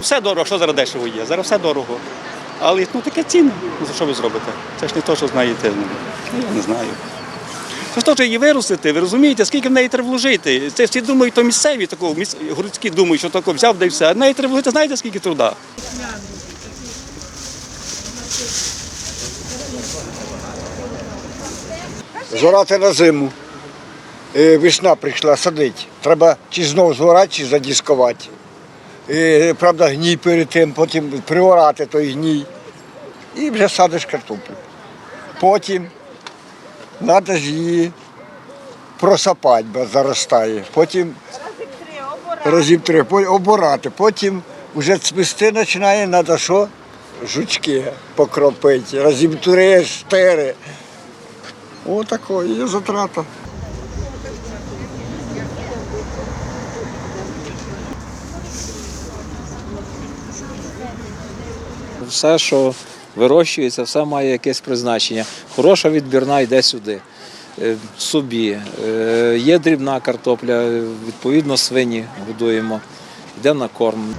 Все дорого, що зараз дешево є? Зараз все дорого. Але ну таке ціни. Ну, за що ви зробите? Це ж не те, що знаєте. Ну, я не знаю. Це ж те, що її виростити, ви розумієте, скільки в неї треба вложити. Це всі думають, то місцеві міс... городські думають, що тако взяв да й все. А в неї треба вложити, знаєте, скільки труда? Зорати на зиму. Е, Весна прийшла садить. Треба чи знов зорати, чи задіскувати. Е, Правда, гній перед тим, потім приорати той гній. І вже садиш картоплю. Потім треба ж її просапати, бо заростає. Потім разів три, оборати. Потім вже цвісти починає, треба що? Жучки покропити. Разів три, чотири. Отако, є затрата. Все, що вирощується, все має якесь призначення. Хороша відбірна йде сюди, е, собі. Е, Є дрібна картопля, відповідно, свині годуємо, йде на корм.